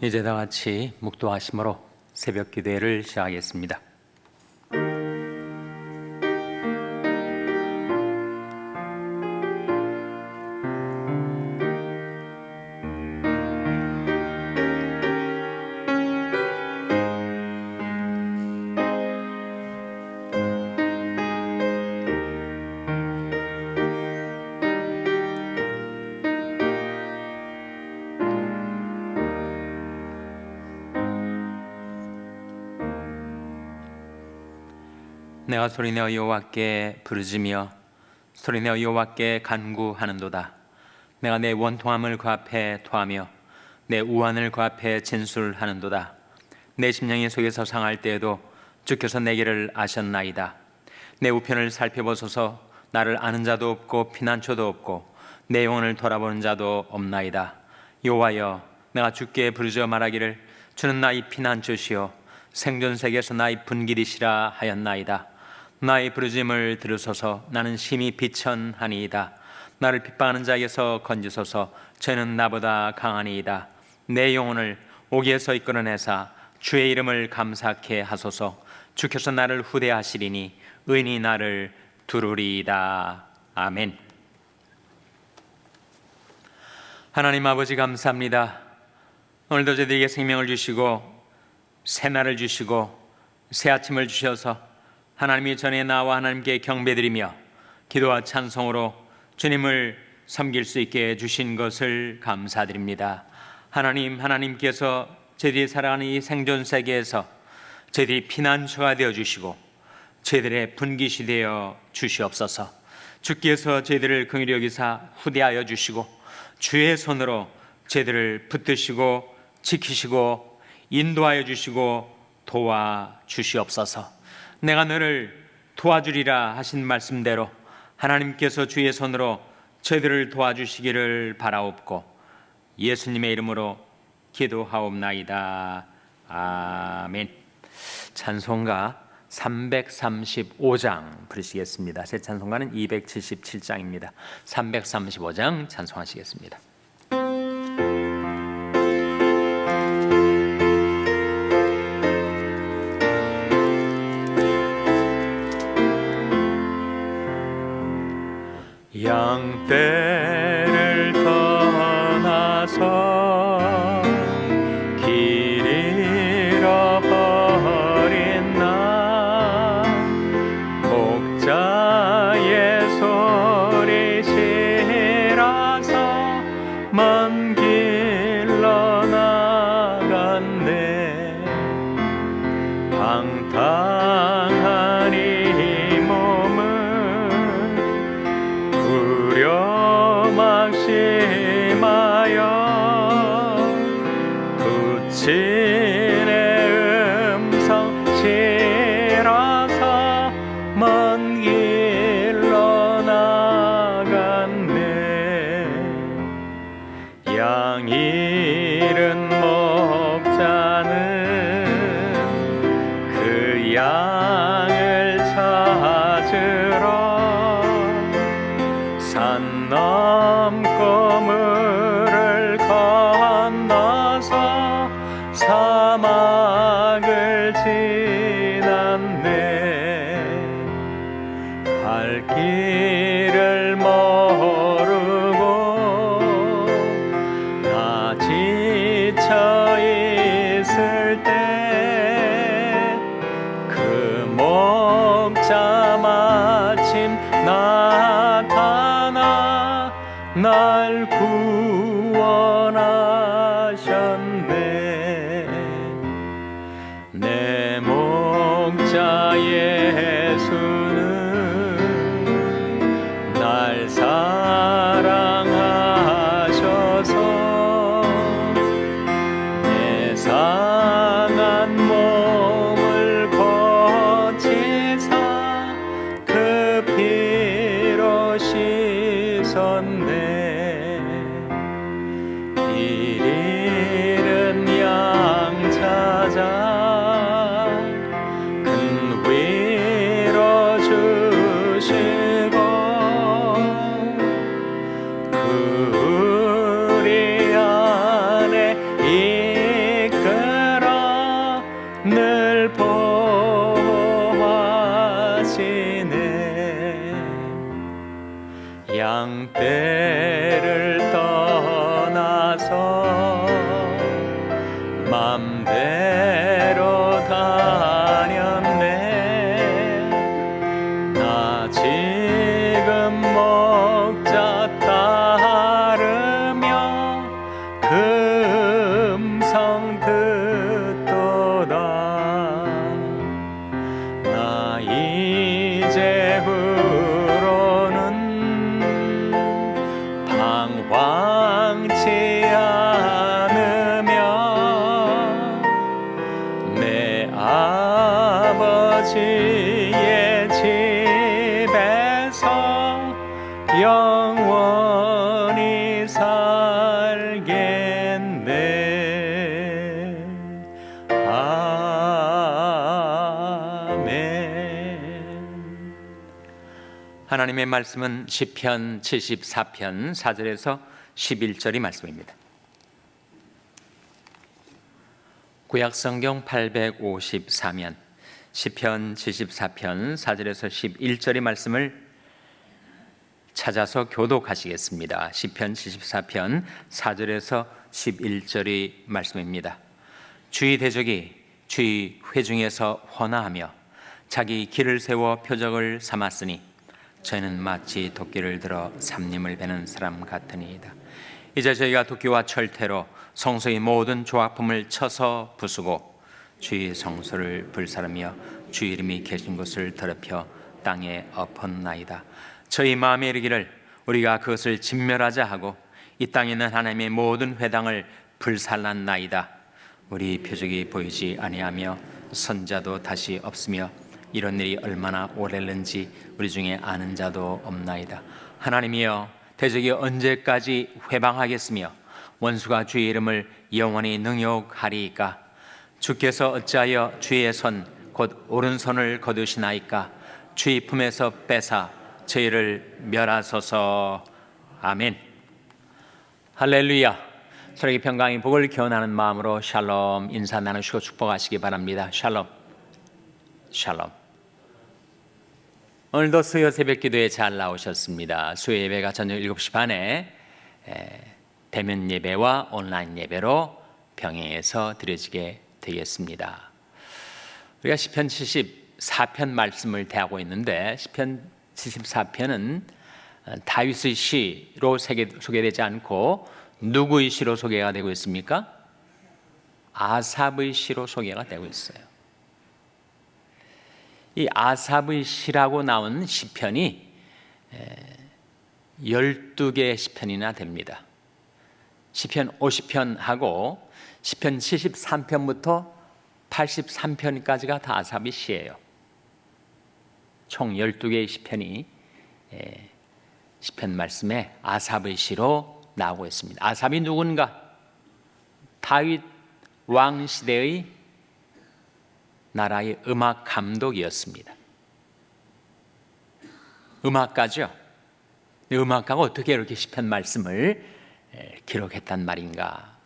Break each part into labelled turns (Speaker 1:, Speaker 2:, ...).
Speaker 1: 이제 다 같이 묵도하심으로 새벽 기도회를 시작하겠습니다. 소리내어 여호와께 부르짖며 소리내어 여호와께 간구하는도다. 내가 내 원통함을 그 앞에 토하며 내 우환을 그 앞에 진술하는도다. 내 심령이 속에서 상할 때에도 주께서 내 길을 아셨나이다. 내 우편을 살펴보소서 나를 아는 자도 없고 피난처도 없고 내 영혼을 돌아보는 자도 없나이다. 여호와여 내가 주께 부르짖어 말하기를 주는 나의 피난처시요 생존 세계에서 나의 분길이시라 하였나이다. 나의 부르짐을 들으소서 나는 심히 비천하니이다. 나를 핍박하는 자에게서 건지소서 저는 나보다 강하니이다. 내 영혼을 오기에서 이끌어내사 주의 이름을 감사케 하소서 주께서 나를 후대하시리니 의인이 나를 두루리이다. 아멘. 하나님 아버지 감사합니다. 오늘도 저희들에게 생명을 주시고 새날을 주시고 새 아침을 주셔서 하나님이 전에 나와 하나님께 경배드리며 기도와 찬송으로 주님을 섬길 수 있게 해주신 것을 감사드립니다. 하나님, 하나님께서 저희들이 살아가는 이 생존 세계에서 저희들이 피난처가 되어 주시고 저희들의 분깃이 되어 주시옵소서. 주께서 저희들을 긍휼히 여기사 후대하여 주시고 주의 손으로 저희들을 붙드시고 지키시고 인도하여 주시고 도와 주시옵소서. 내가 너를 도와주리라 하신 말씀대로 하나님께서 주의 손으로 저희들을 도와주시기를 바라옵고 예수님의 이름으로 기도하옵나이다. 아멘. 찬송가 335장 부르시겠습니다. 새 찬송가는 277장입니다. 335장 찬송하시겠습니다. 양떼 마침 나타나 날 구원 아버지의 집에서 영원히 살겠네 아멘 하나님의 말씀은 시편 74편 4절에서 11절이 말씀입니다. 구약 성경 854면 시편 74편 4절에서 11절의 말씀을 찾아서 교독하시겠습니다. 시편 74편 4절에서 11절의 말씀입니다. 주의 대적이 주의 회중에서 헌화하며 자기 길을 세워 표적을 삼았으니 저희는 마치 도끼를 들어 삼림을 베는 사람 같으니이다. 이제 저희가 도끼와 철퇴로 성소의 모든 조각품을 쳐서 부수고 주의 성소를 불사르며 주의 이름이 계신 곳을 더럽혀 땅에 엎었나이다. 저희 마음에 이르기를 우리가 그것을 진멸하자 하고 이 땅에 있는 하나님의 모든 회당을 불살랐나이다. 우리 표적이 보이지 아니하며 선자도 다시 없으며 이런 일이 얼마나 오래는지 우리 중에 아는 자도 없나이다. 하나님이여 대적이 언제까지 회방하겠으며 원수가 주의 이름을 영원히 능욕하리이까? 주께서 어찌하여 주의 손곧 오른손을 거두시나이까? 주의 품에서 뺏아 저희를 멸하소서. 아멘. 할렐루야. 서로에게 평강의 복을 기원하는 마음으로 샬롬 인사 나누시고 축복하시기 바랍니다. 샬롬. 샬롬. 오늘도 수요 새벽 기도에 잘 나오셨습니다. 수요 예배가 저녁 7시 반에 에, 대면 예배와 온라인 예배로 병행해서 드려지게 되겠습니다 우리가 시편 74편 말씀을 대하고 있는데 시편 74편은 다윗의 시로 소개되지 않고 누구의 시로 소개가 되고 있습니까? 아삽의 시로 소개가 되고 있어요. 이 아삽의 시라고 나온 시편이 12개의 시편이나 됩니다. 시편 50편하고 시편 73편부터 83편까지가 다 아삽의 시예요. 총 12개의 시편이 시편 말씀에 아삽의 시로 나오고 있습니다. 아삽이 누군가? 다윗 왕 시대의 나라의 음악 감독이었습니다. 음악가죠. 음악가가 어떻게 이렇게 시편 말씀을 기록했단 말인가?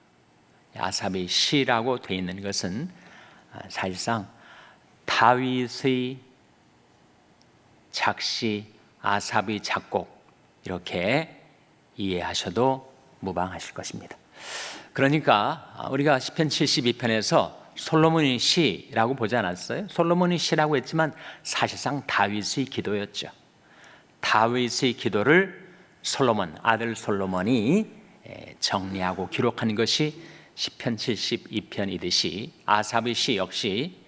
Speaker 1: 아삽의 시라고 되어 있는 것은 사실상 다윗의 작시, 아삽의 작곡 이렇게 이해하셔도 무방하실 것입니다. 그러니까 우리가 시편 72편에서 솔로몬의 시라고 보지 않았어요? 솔로몬의 시라고 했지만 사실상 다윗의 기도였죠. 다윗의 기도를 솔로몬 아들 솔로몬이 정리하고 기록한 것이 시편 72편이듯이 아삽의 시 역시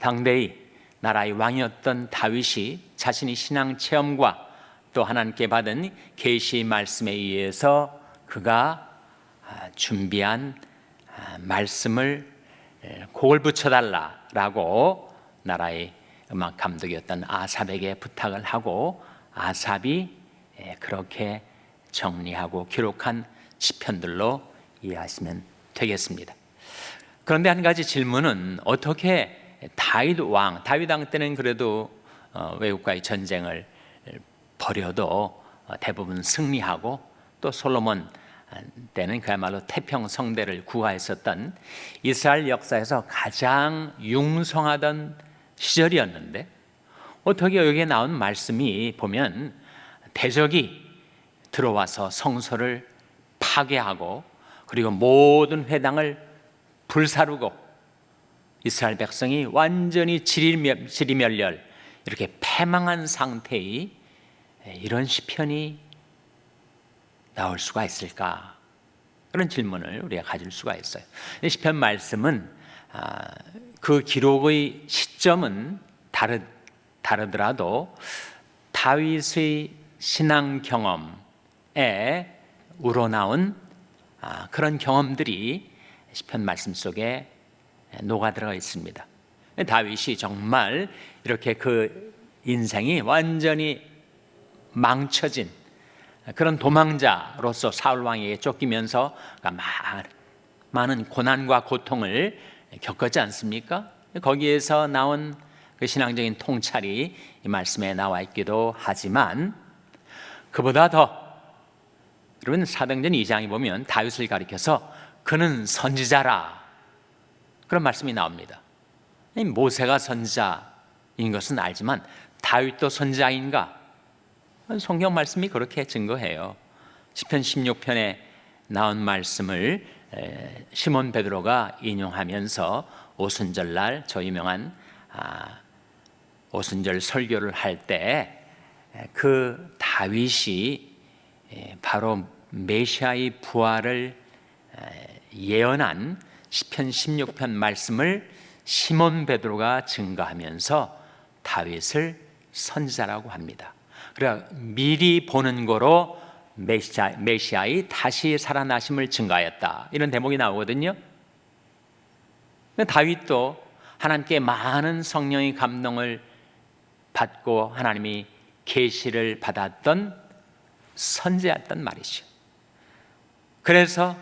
Speaker 1: 당대의 나라의 왕이었던 다윗이 자신의 신앙 체험과 또 하나님께 받은 계시 말씀에 의해서 그가 준비한 말씀을 곡을 붙여달라라고 나라의 음악 감독이었던 아삽에게 부탁을 하고 아삽이 그렇게 정리하고 기록한 시편들로 이해하시면 되겠습니다. 그런데 한 가지 질문은 어떻게 다윗 왕, 다윗 왕 때는 그래도 어, 외국과의 전쟁을 벌여도 어, 대부분 승리하고 또 솔로몬 때는 그야말로 태평 성대를 구하했었던 이스라엘 역사에서 가장 융성하던 시절이었는데 어떻게 여기에 나온 말씀이 보면 대적이 들어와서 성소를 파괴하고 그리고 모든 회당을 불사르고 이스라엘 백성이 완전히 지리멸렬 이렇게 패망한 상태의 이런 시편이 나올 수가 있을까? 그런 질문을 우리가 가질 수가 있어요. 시편 말씀은 아, 그 기록의 시점은 다르, 다르더라도 다윗의 신앙 경험 에 우러나온 아, 그런 경험들이 시편 말씀 속에 녹아 들어가 있습니다. 다윗이 정말 이렇게 그 인생이 완전히 망쳐진 그런 도망자로서 사울 왕에게 쫓기면서 많은 고난과 고통을 겪었지 않습니까? 거기에서 나온 그 신앙적인 통찰이 이 말씀에 나와 있기도 하지만 그보다 더 여러분 사도행전 2장에 보면 다윗을 가리켜서 그는 선지자라 그런 말씀이 나옵니다. 모세가 선지자인 것은 알지만 다윗도 선지자인가? 성경 말씀이 그렇게 증거해요. 시편 16편에 나온 말씀을 시몬 베드로가 인용하면서 오순절 날 저 유명한 아, 오순절 설교를 할 때 그 다윗이 바로 메시아의 부활을 예언한 시편 16편 말씀을 시몬 베드로가 증거하면서 다윗을 선지자라고 합니다. 그래 미리 보는 거로 메시아, 메시아의 다시 살아나심을 증가하였다. 이런 대목이 나오거든요. 다윗도 하나님께 많은 성령의 감동을 받고 하나님이 계시를 받았던 선제였단 말이죠. 그래서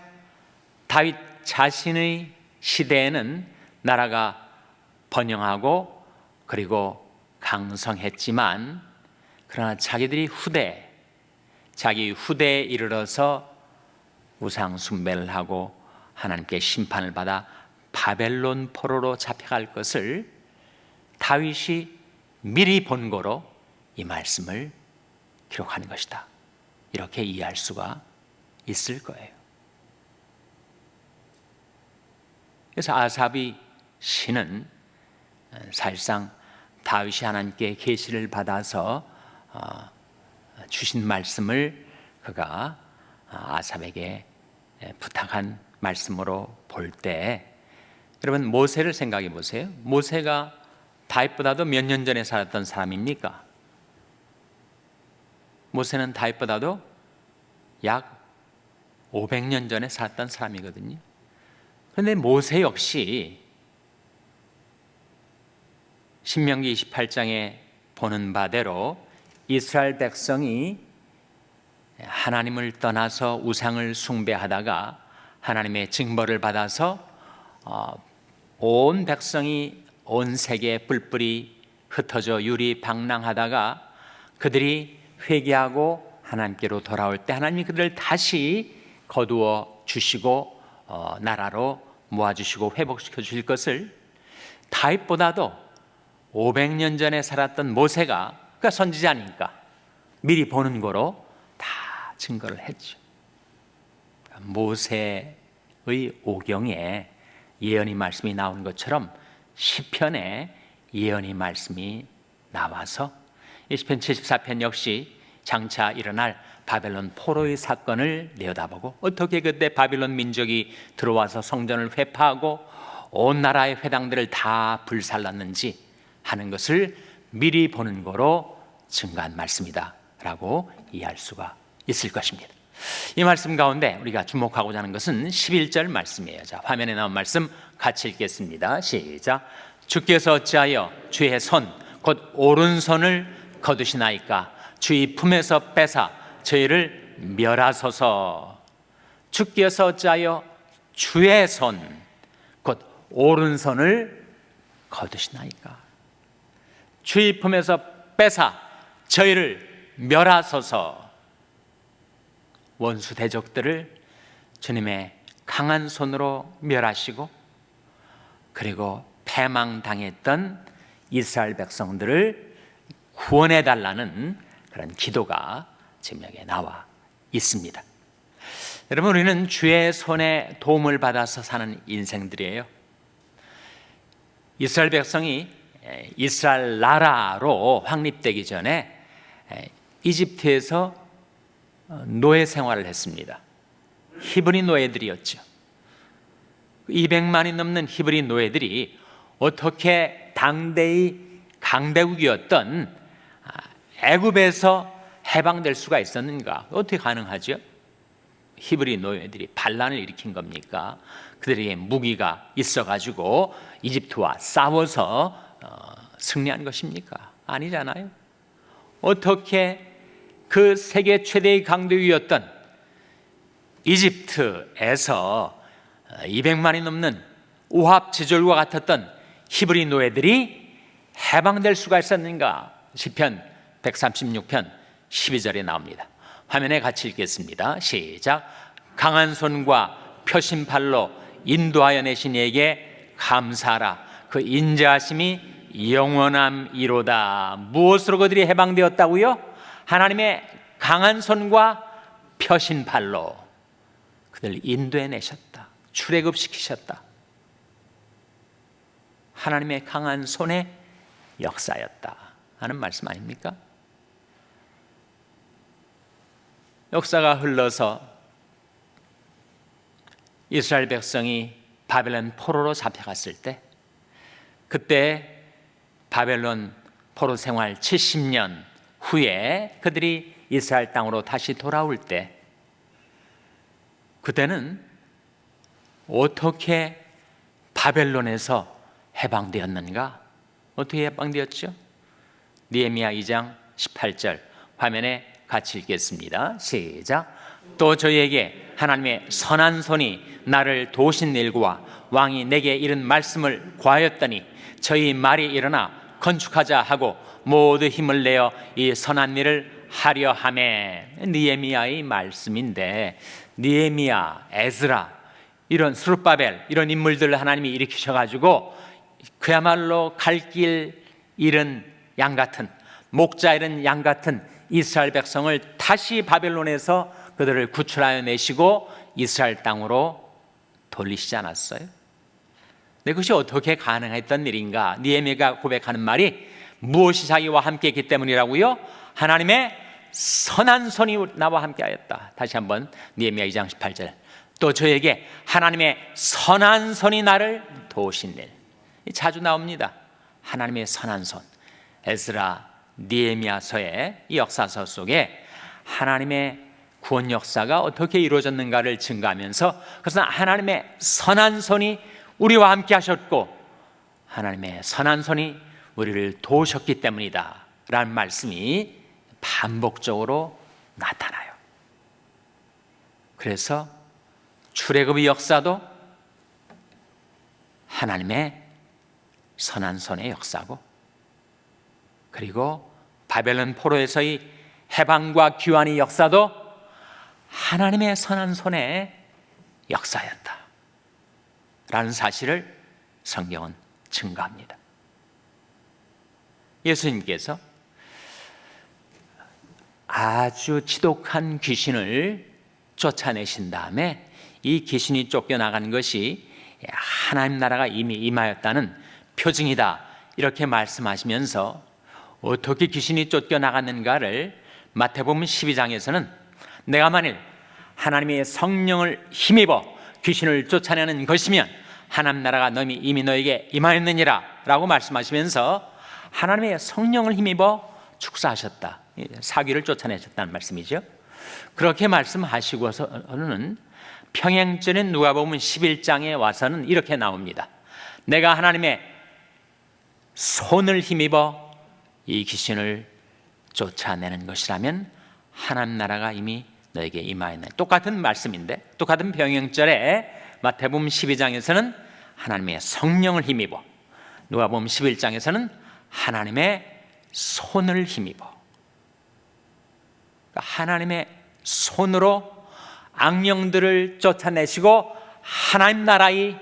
Speaker 1: 다윗 자신의 시대에는 나라가 번영하고 그리고 강성했지만 그러나 자기들이 후대 자기 후대에 이르러서 우상 숭배를 하고 하나님께 심판을 받아 바벨론 포로로 잡혀갈 것을 다윗이 미리 본 거로 이 말씀을 기록하는 것이다. 이렇게 이해할 수가 있을 거예요. 그래서 아삽이 신은 사실상 다윗이 하나님께 계시를 받아서 어, 주신 말씀을 그가 아삽에게 부탁한 말씀으로 볼 때 여러분 모세를 생각해 보세요. 모세가 다윗보다도 몇 년 전에 살았던 사람입니까? 모세는 다윗보다도 약 500년 전에 살았던 사람이거든요. 그런데 모세 역시 신명기 28장에 보는 바대로 이스라엘 백성이 하나님을 떠나서 우상을 숭배하다가 하나님의 징벌을 받아서 어, 온 백성이 온 세계에 뿔뿔이 흩어져 유리 방랑하다가 그들이 회개하고 하나님께로 돌아올 때 하나님이 그들을 다시 거두어 주시고 어, 나라로 모아 주시고 회복시켜 주실 것을 다윗보다도 500년 전에 살았던 모세가 그러니까 선지자니까 미리 보는 거로 다 증거를 했죠. 모세의 오경에 예언의 말씀이 나온 것처럼 시편에 예언의 말씀이 나와서 시편 74편 역시 장차 일어날 바벨론 포로의 사건을 내다보고 어떻게 그때 바빌론 민족이 들어와서 성전을 회파하고 온 나라의 회당들을 다 불살랐는지 하는 것을 미리 보는 거로 증가한 말씀이다라고 이해할 수가 있을 것입니다. 이 말씀 가운데 우리가 주목하고자 하는 것은 11절 말씀이에요. 자, 화면에 나온 말씀 같이 읽겠습니다. 시작. 주께서 어찌하여 주의 손, 곧 오른손을 거두시나이까? 주의 품에서 뺏아 저희를 멸하소서. 주께서 어찌하여 주의 손, 곧 오른손을 거두시나이까? 주의 품에서 뺏아 저희를 멸하소서 원수 대적들을 주님의 강한 손으로 멸하시고 그리고 패망당했던 이스라엘 백성들을 구원해 달라는 그런 기도가 여기에 나와 있습니다. 여러분 우리는 주의 손에 도움을 받아서 사는 인생들이에요. 이스라엘 백성이 이스라엘 나라로 확립되기 전에 이집트에서 어, 노예 생활을 했습니다. 히브리 노예들이었죠. 200만이 넘는 히브리 노예들이 어떻게 당대의 강대국이었던 아, 애굽에서 해방될 수가 있었는가? 어떻게 가능하죠? 히브리 노예들이 반란을 일으킨 겁니까? 그들에게 무기가 있어가지고 이집트와 싸워서 어, 승리한 것입니까? 아니잖아요. 어떻게 그 세계 최대의 강대국이었던 이집트에서 200만이 넘는 오합 제절과 같았던 히브리 노예들이 해방될 수가 있었는가? 시편 136편 12절에 나옵니다. 화면에 같이 읽겠습니다. 시작. 강한 손과 표신 팔로 인도하여 내신 이에게 감사하라. 그 인자하심이 영원함이로다. 무엇으로 그들이 해방되었다고요? 하나님의 강한 손과 표신 팔로 그들 인도해 내셨다. 출애굽시키셨다. 하나님의 강한 손의 역사였다. 하는 말씀 아닙니까? 역사가 흘러서 이스라엘 백성이 바벨론 포로로 잡혀갔을 때 그때 바벨론 포로 생활 70년 후에 그들이 이스라엘 땅으로 다시 돌아올 때 그때는 어떻게 바벨론에서 해방되었는가? 어떻게 해방되었죠? 니에미야 2장 18절 화면에 같이 읽겠습니다. 시작. 또 저희에게 하나님의 선한 손이 나를 도우신 일과 왕이 내게 이른 말씀을 구하였더니 저희 말이 일어나 건축하자 하고 모두 힘을 내어 이 선한 일을 하려 함에 니에미야의 말씀인데 니에미야, 에즈라 이런 스룹바벨 이런 인물들을 하나님이 일으키셔 가지고 그야말로 갈 길 잃은 양 같은 목자 잃은 양 같은 이스라엘 백성을 다시 바벨론에서 그들을 구출하여 내시고 이스라엘 땅으로 돌리시지 않았어요? 네, 그것이 어떻게 가능했던 일인가? 니에미가 고백하는 말이 무엇이 자기와 함께 했기 때문이라고요? 하나님의 선한 손이 나와 함께 하였다. 다시 한번 니에미야 2장 18절. 또 저에게 하나님의 선한 손이 나를 도우신 일. 자주 나옵니다. 하나님의 선한 손. 에스라 니에미아서의 이 역사서 속에 하나님의 구원 역사가 어떻게 이루어졌는가를 증가하면서 그것은 하나님의 선한 손이 우리와 함께 하셨고 하나님의 선한 손이 우리를 도우셨기 때문이다. 라는 말씀이 반복적으로 나타나요. 그래서 출애굽의 역사도 하나님의 선한 손의 역사고 그리고 바벨론 포로에서의 해방과 귀환의 역사도 하나님의 선한 손의 역사였다. 라는 사실을 성경은 증가합니다. 예수님께서 아주 지독한 귀신을 쫓아내신 다음에 이 귀신이 쫓겨나간 것이 하나님 나라가 이미 임하였다는 표징이다. 이렇게 말씀하시면서 어떻게 귀신이 쫓겨나갔는가를 마태복음 12장에서는 내가 만일 하나님의 성령을 힘입어 귀신을 쫓아내는 것이면 하나님 나라가 너희 이미 너에게 임하였느니라 라고 말씀하시면서 하나님의 성령을 힘입어 축사하셨다. 사귀를 쫓아내셨다는 말씀이죠. 그렇게 말씀하시고서는 평행전인 누가복음 11장에 와서는 이렇게 나옵니다. 내가 하나님의 손을 힘입어 이 귀신을 쫓아내는 것이라면 하나님 나라가 이미 너에게 임하였네. 똑같은 말씀인데 똑같은 병행절에 마태복음 12장에서는 하나님의 성령을 힘입어 누가복음 11장에서는 하나님의 손을 힘입어. 그러니까 하나님의 손으로 악령들을 쫓아내시고 하나님 나라의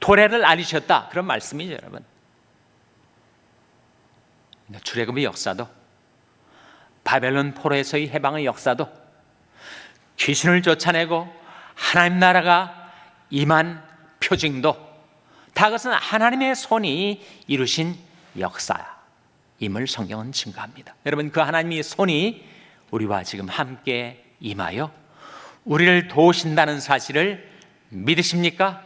Speaker 1: 도래를 알리셨다. 그런 말씀이죠 여러분 출애굽의 역사도 바벨론 포로에서의 해방의 역사도 귀신을 쫓아내고 하나님 나라가 임한 표징도 다 그것은 하나님의 손이 이루신 역사임을 성경은 증가합니다. 여러분 그 하나님의 손이 우리와 지금 함께 임하여 우리를 도우신다는 사실을 믿으십니까?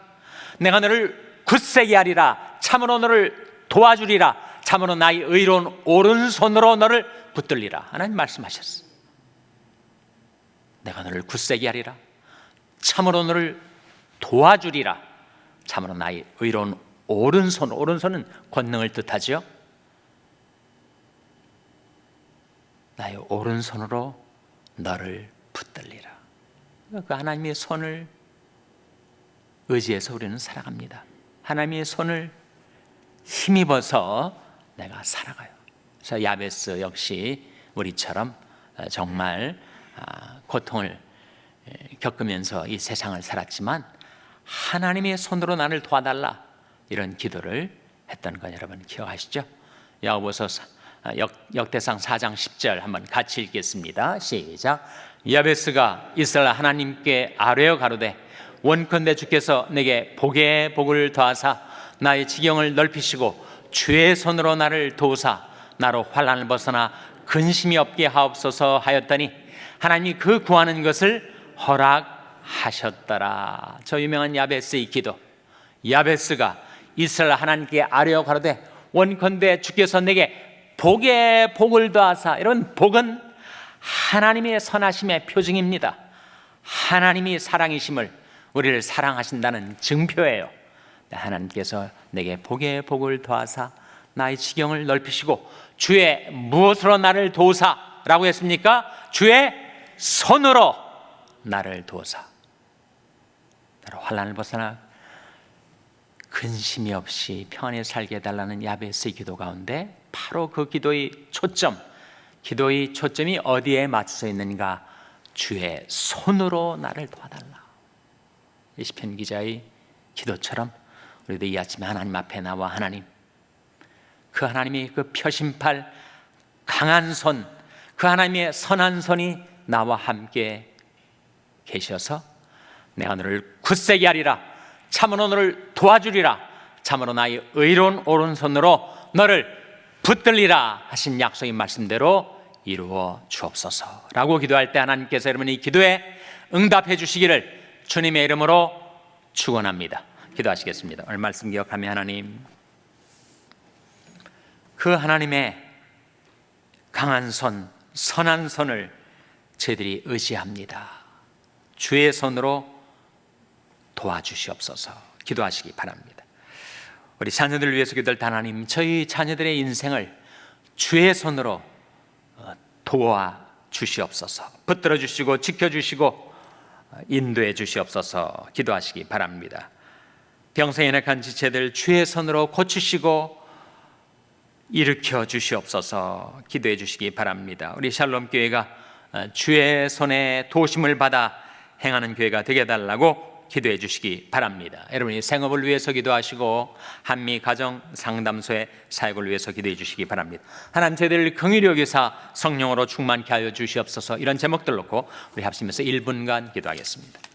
Speaker 1: 내가 너를 굳세게 하리라 참으로 너를 도와주리라 참으로 나의 의로운 오른손으로 너를 붙들리라 하나님 말씀하셨어 내가 너를 굳세게 하리라 참으로 너를 도와주리라. 참으로 나의 의로운 오른손, 오른손은 권능을 뜻하지요. 나의 오른손으로 너를 붙들리라. 그 하나님의 손을 의지해서 우리는 살아갑니다. 하나님의 손을 힘입어서 내가 살아가요. 그래서 야베스 역시 우리처럼 정말 아, 고통을 겪으면서 이 세상을 살았지만 하나님의 손으로 나를 도와달라 이런 기도를 했던 건 여러분 기억하시죠? 야고보서 역, 역대상 4장 10절 한번 같이 읽겠습니다. 시작. 야베스가 이스라엘 하나님께 아뢰어 가로되 원컨대 주께서 내게 복의 복을 더하사 나의 지경을 넓히시고 주의 손으로 나를 도우사 나로 환란을 벗어나 근심이 없게 하옵소서 하였더니 하나님이 그 구하는 것을 허락하셨더라. 저 유명한 야베스의 기도. 야베스가 이스라엘 하나님께 아뢰어 가로되 원컨대 주께서 내게 복의 복을 더하사 이런 복은 하나님의 선하심의 표징입니다. 하나님이 사랑이심을 우리를 사랑하신다는 증표예요. 하나님께서 내게 복의 복을 더하사 나의 지경을 넓히시고 주의 무엇으로 나를 도우사라고 했습니까? 주의 손으로 나를 도우사. 나로 환란을 벗어나 근심이 없이 평안히 살게 해달라는 야베스의 기도 가운데 바로 그 기도의 초점, 기도의 초점이 어디에 맞춰져 있는가? 주의 손으로 나를 도와달라. 이 시편 기자의 기도처럼 우리도 이 아침에 하나님 앞에 나와 하나님 그 하나님이 그 표심팔 강한 손, 그 하나님의 선한 손이 나와 함께 계셔서 내가 너를 굳세게 하리라. 참으로 너를 도와주리라. 참으로 나의 의로운 오른손으로 너를 붙들리라 하신 약속의 말씀대로 이루어 주옵소서라고 기도할 때 하나님께서 여러분 이 기도에 응답해 주시기를 주님의 이름으로 축원합니다. 기도하시겠습니다. 오늘 말씀 기억하며 하나님 그 하나님의 강한 손, 선한 손을 저희들이 의지합니다. 주의 손으로 도와주시옵소서 기도하시기 바랍니다. 우리 자녀들을 위해서 기도할 하나님, 저희 자녀들의 인생을 주의 손으로 어, 도와 주시옵소서 붙들어 주시고 지켜 주시고 어, 인도해 주시옵소서 기도하시기 바랍니다. 병세에 약한 지체들 주의 손으로 고치시고 일으켜 주시옵소서 기도해 주시기 바랍니다. 우리 샬롬 교회가 어, 주의 손에 도심을 받아 행하는 교회가 되게 달라고 기도해 주시기 바랍니다. 여러분이 생업을 위해서 기도하시고 한미 가정 상담소의 사역을 위해서 기도해 주시기 바랍니다. 하나님 저희들 긍휼히 여기사 성령으로 충만케 하여 주시옵소서 이런 제목들 놓고 우리 합심해서 1분간 기도하겠습니다.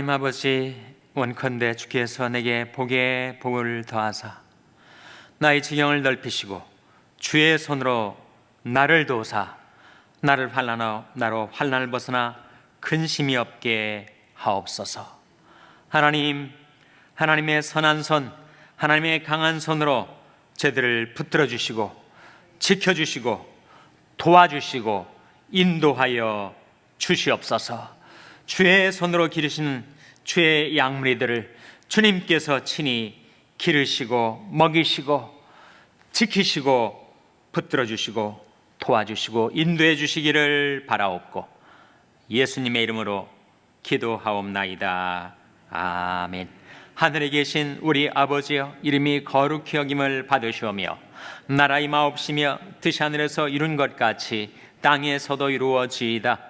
Speaker 1: 하나님 아버지 원컨대 주께서 내게 복에 복을 더하사 나의 지경을 넓히시고 주의 손으로 나를 도사 나를 환란하 나로 환란을 벗어나 근심이 없게 하옵소서. 하나님 하나님의 선한 손 하나님의 강한 손으로 저들을 붙들어 주시고 지켜 주시고 도와주시고 인도하여 주시옵소서. 주의 손으로 기르시는 주의 양무리들을 주님께서 친히 기르시고 먹이시고 지키시고 붙들어 주시고 도와주시고 인도해 주시기를 바라옵고 예수님의 이름으로 기도하옵나이다. 아멘. 하늘에 계신 우리 아버지여 이름이 거룩히 여김을 받으시오며 나라의 마옵시며 뜻이 하늘에서 이룬 것 같이 땅에서도 이루어지이다